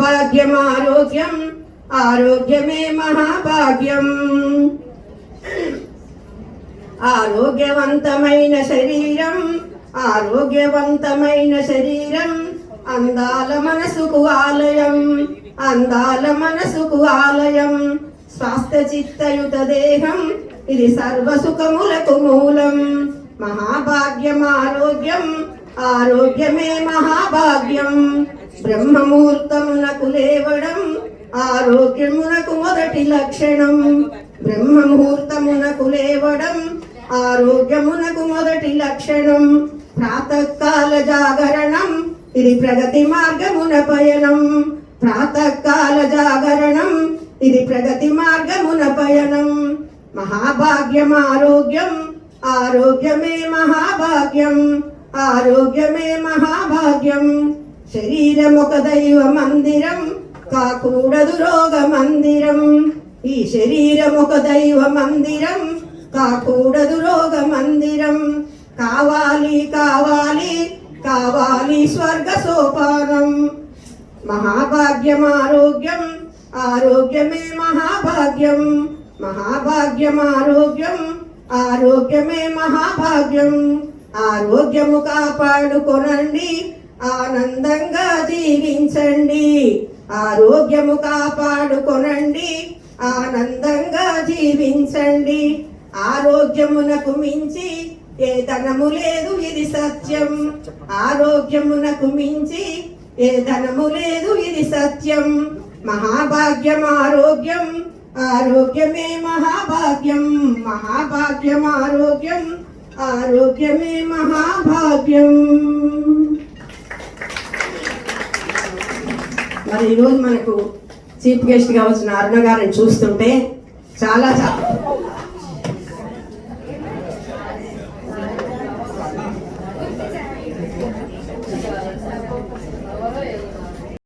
మహాభాగ్యం ఆరోగ్యం ఆరోగ్యమే మహాభాగ్యం. ఆరోగ్యవంతమైన శరీరం ఆరోగ్యవంతమైన శరీరం అందాల మనసుకు ఆలయం అందాల మనసుకు ఆలయం. స్వాస్థ్య చిత్తయుత దేహం ఇది సర్వసుఖములకు మూలం. మహాభాగ్యం ఆరోగ్యం ఆరోగ్యమే మహాభాగ్యం. బ్రహ్మముహూర్తమునకు లేవడం ఆరోగ్యమునకు మొదటి లక్షణం. బ్రహ్మముహూర్తమునకు లేవడం ఆరోగ్యమునకు మొదటి లక్షణం. ప్రాతకాల జాగరణం ఇది ప్రగతి మార్గమున పయనం. ప్రాతకాల జాగరణం ఇది ప్రగతి మార్గమున పయనం. మహాభాగ్యం ఆరోగ్యం ఆరోగ్యమే మహాభాగ్యం. ఆరోగ్యమే మహాభాగ్యం. శరీరం ఒక దైవ మందిరం కాకూడదు రోగ మందిరం ఈ శరీరం ఒక దైవ మందిరం కాకూడదు రోగ మందిరం కావాలి కావాలి కావాలి స్వర్గ సోపానం. మహాభాగ్యం ఆరోగ్యం ఆరోగ్యమే మహాభాగ్యం. మహాభాగ్యం ఆరోగ్యం ఆరోగ్యమే మహాభాగ్యం. ఆరోగ్యము కాపాడుకొనండి ఆనందంగా జీవించండి. ఆరోగ్యము కాపాడుకొనండి. ఆనందంగా జీవించండి. ఆరోగ్యమునకు మించి ఏ ధనము లేదు ఇది సత్యం. ఆరోగ్యమునకు మించి ఏ ధనము లేదు ఇది సత్యం. మహాభాగ్యం ఆరోగ్యం ఆరోగ్యమే మహాభాగ్యం. మహాభాగ్యం ఆరోగ్యం ఆరోగ్యమే మహాభాగ్యం. మరి ఈరోజు మనకు చీఫ్ గెస్ట్గా వచ్చిన అరుణ గారిని చూస్తుంటే చాలా చాలా